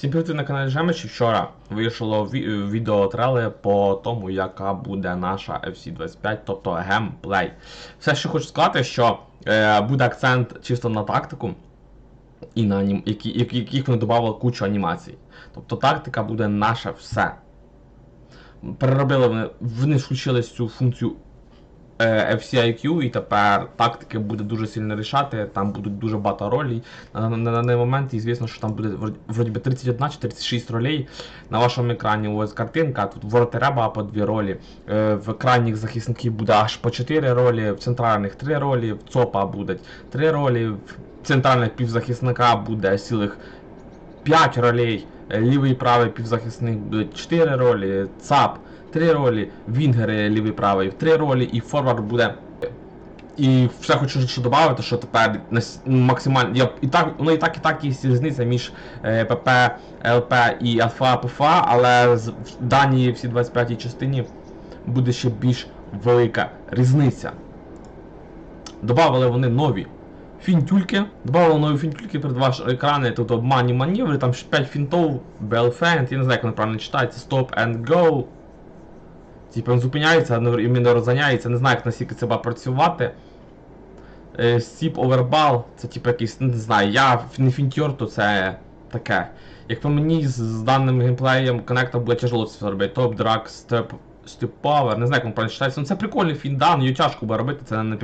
Всім привіт на каналі Жемич. Вчора вийшло ві- відео трели по тому, яка буде наша FC25, тобто геймплей. Все, що хочу сказати, що е, буде акцент чисто на тактику і на анім... які, які, яких вони додали кучу анімацій. Тобто тактика буде наше все. Переробили вони, вони включили цю функцію FCIQ, і тепер тактики буде дуже сильно рішати, там будуть дуже багато ролей. На, даний момент, і звісно, що там буде вроді- би 31 чи 36 ролей. На вашому екрані ось картинка, тут воротаря ба по 2 ролі. Е, в крайніх захисників буде аж по 4 ролі, в центральних 3 ролі, в ЦОПа буде 3 ролі, в центральних півзахисника буде цілих 5 ролей, е, лівий і правий півзахисник будуть 4 ролі, ЦАП 3 ролі, Вінгери лівий правий 3 ролі, і форвард буде. І все хочу ще додати, що тепер максимально. Я, і так, воно і так, і так є різниця між е, ПП, ЛП і Альфа ПФА, але з- в даній всій 25-й частині буде ще більш велика різниця. Добавили вони нові фінтюльки. Добавили нові фінтюльки перед ваші екрани. Тут обманні маневри, там 5 фінтов, Белфенд, я не знаю, як воно правильно читається, Stop and Go. Типу він зупиняється, іменно розганяється, не знаю, як наскільки це буде працювати. Е, Сіп Overball, це типу якийсь, не знаю, я не фінтьор, то це таке. Як по мені з, з даним геймплеєм коннекта буде тяжело це зробити. Топ, драк, степ, степ Power, не знаю, як він правильно читається. Ну це прикольний фінт, да, ну його тяжко буде робити, це не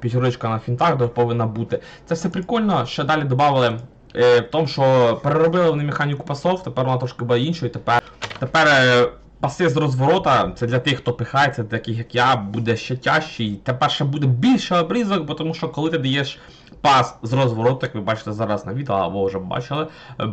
п'ятірочка на фінтах повинна бути. Це все прикольно, ще далі додали е, в тому, що переробили вони механіку пасов, тепер вона трошки буде іншою, тепер, тепер е, паси з розворота, це для тих, хто пихається, таких як я, буде ще тяжче, і тепер ще буде більше обрізок, бо тому що коли ти даєш пас з розвороту, як ви бачите зараз на відео, або вже бачили, е,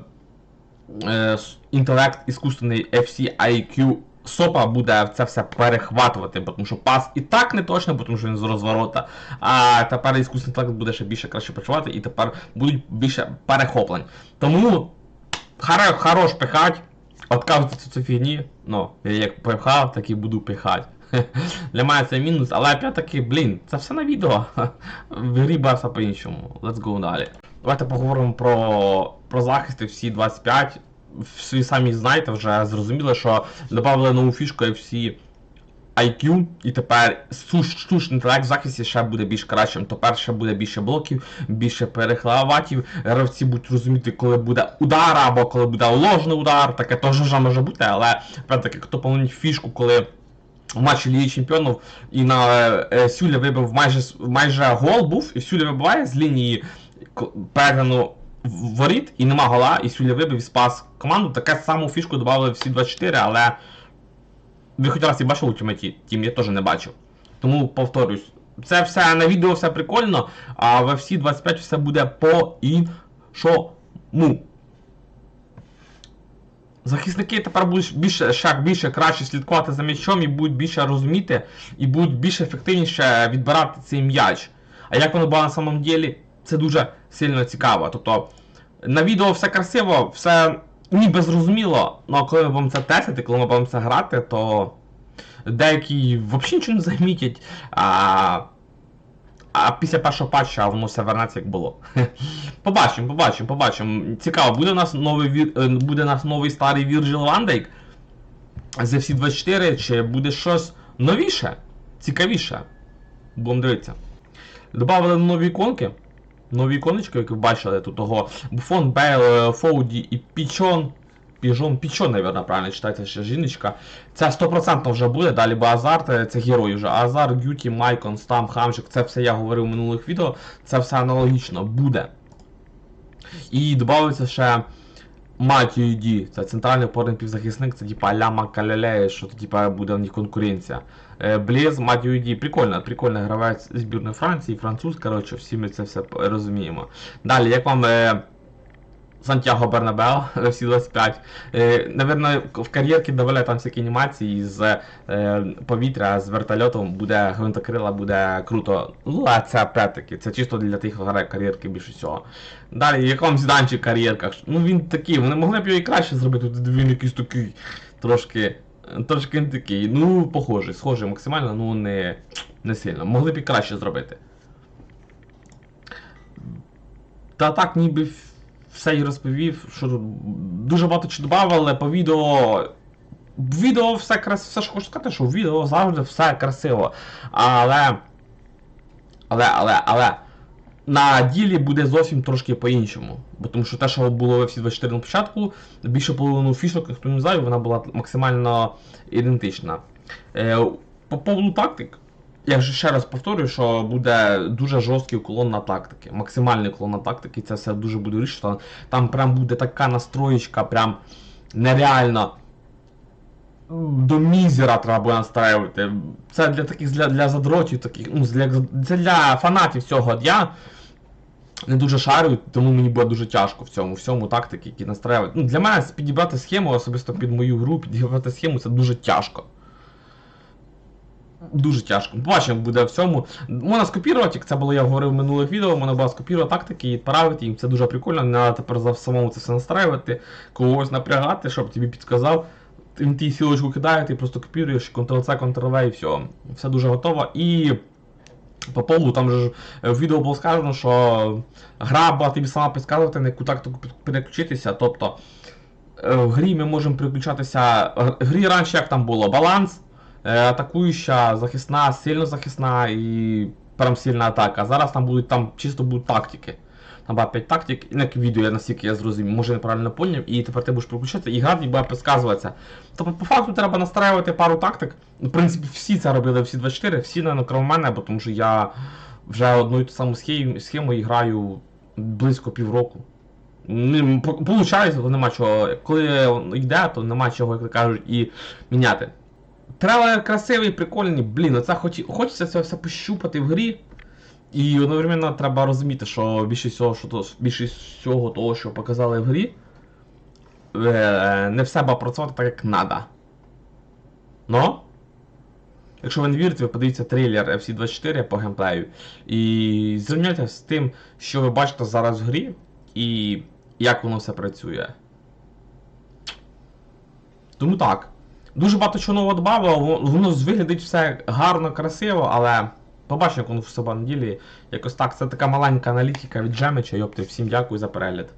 е, інтелект іскусственний FC IQ СОПа буде це все перехватувати, тому що пас і так не точно, тому що він з розворота. А тепер іскусственний інтелект буде ще більше краще працювати, і тепер будуть більше перехоплень. Тому хоро- хорош пихать, отказуйтесь цю фігні. Ну, я як пихав, так і буду пихати. Для мене це мінус, але опять-таки, блін, це все на відео. В Барса по-іншому. Let's go далі. Давайте поговоримо про, про захисти всі 25. Всі самі знаєте, вже зрозуміло, що додали нову фішку FC IQ, і тепер штучний інтелект в захисті ще буде більш кращим. Тепер ще буде більше блоків, більше перехлаватів. Гравці будуть розуміти, коли буде удар або коли буде ложний удар. Таке теж вже може бути, але таки, хто помнить фішку, коли в матчі Ліги Чемпіонів і на е, Сюля вибив майже майже гол був, і Сюля вибиває з лінії перегляну воріт, і нема гола, і Сюля вибив і спас команду. Таке саму фішку додали всі 24, але ви хоч раз і бачили Ultimate Team, я теж не бачив. Тому повторюсь, це все на відео все прикольно, а в FC 25 все буде по-іншому. Захисники тепер будуть більше шаг більше краще слідкувати за м'ячом і будуть більше розуміти, і будуть більш ефективніше відбирати цей м'яч. А як воно було на самом ділі, це дуже сильно цікаво. Тобто на відео все красиво, все ніби зрозуміло, ну, коли ми будемо це тестити, коли ми будемо це грати, то деякі взагалі нічого не замітять. А, а після першого патча воно все вернеться як було. Побачимо, побачимо, побачимо. Цікаво, буде у нас новий е, буде у нас новий старий van Dijk з FC24, чи буде щось новіше, цікавіше. Будемо дивитися. Добавили нові іконки. Нові іконочки, як ви бачили, тут того Буфон, Бейл, Фоуді і Пічон. Піжон, Пічон, мабуть, правильно читається ще жіночка. Це 100% вже буде, далі бо Азарт, е, це герої вже. Азар, Гюті, Майкон, Стам, Хамчик, це все я говорив в минулих відео, це все аналогічно буде. І додається ще Матію Ді, це центральний опорний півзахисник, це типа Ляма Каляляє, що це типа буде в них конкуренція. Е, Бліз, Матію Ді, прикольно, прикольно гравець збірної Франції, француз, коротше, всі ми це все розуміємо. Далі, як вам е, Сантьяго Бернабео, всі 25. Е, Наверно, в кар'єрки довели там всякі анімації з е, повітря, з вертольотом, буде гвинтокрила, буде круто. Ну, а це опять-таки, це чисто для тих, хто грає кар'єрки більше всього. Далі, як вам зіданчик кар'єрках? Ну він такий, вони могли б його і краще зробити, він якийсь такий трошки. Трошки не такий. Ну, похожий, схожий максимально, ну не, не сильно. Могли б і краще зробити. Та так ніби в- все і розповів, що дуже багато чи додавали по відео. В Відео все крас... все ж хочу сказати, що в відео завжди все красиво. Але. Але, але, але. На ділі буде зовсім трошки по-іншому. Бо тому що те, що було в FC24 на початку, більше половину фішок, хто не знає, вона була максимально ідентична. Е, по поводу тактик, я вже ще раз повторюю, що буде дуже жорсткий уклон на тактики. Максимальний уклон на тактики, це все дуже буде рішено. Там прям буде така настроєчка, прям нереально. До мізера треба буде настраювати. Це для таких для, для задротів, таких, ну, для, це для фанатів цього. Я не дуже шарю, тому мені буде дуже тяжко в цьому всьому тактики, які настраюють. Ну, для мене підібрати схему, особисто під мою гру, підібрати схему це дуже тяжко. Дуже тяжко. Побачимо, буде в цьому. Можна скопірувати, як це було, я говорив в минулих відео, можна було скопірувати тактики і відправити їм. Це дуже прикольно, не треба тепер самому це все настраювати, когось напрягати, щоб тобі підказав. Він ті сілочку кидає, ти просто копіруєш, Ctrl-C, Ctrl-V і все. Все дуже готово. І по поводу там же е, в відео було сказано, що гра була тобі сама підказувати, на яку тактику переключитися. Тобто е, в грі ми можемо переключатися. В грі раніше як там було? Баланс, е, атакуюча, захисна, сильно захисна і прям сильна атака. Зараз там будуть там чисто будуть тактики. Там буде 5 тактик, на відео, я наскільки я зрозумів, може неправильно поняв, і тепер ти будеш переключатися, і гра тобі буде підказуватися. Тобто, по факту треба настраювати пару тактик. В принципі, всі це робили, всі 24, всі, наверное, крім мене, бо тому що я вже одну і ту саму схему, схему граю близько півроку. Получається, то нема чого. Коли йде, то нема чого, як кажуть, і міняти. Трейлер красивий, прикольний, блін, оце хоч, хочеться це все пощупати в грі. І одновременно треба розуміти, що більшість всього, що то, більшість всього того, що показали в грі, е, не все буде працювати так, як треба. Но, якщо ви не вірите, ви подивіться трейлер FC24 по геймплею і зрівняйте з тим, що ви бачите зараз в грі, і як воно все працює. Тому так. Дуже багато чого нового додавало, воно виглядить все гарно, красиво, але побачимо, як воно в себе на ділі. Якось так, це така маленька аналітика від Джемича, йопти, всім дякую за перегляд.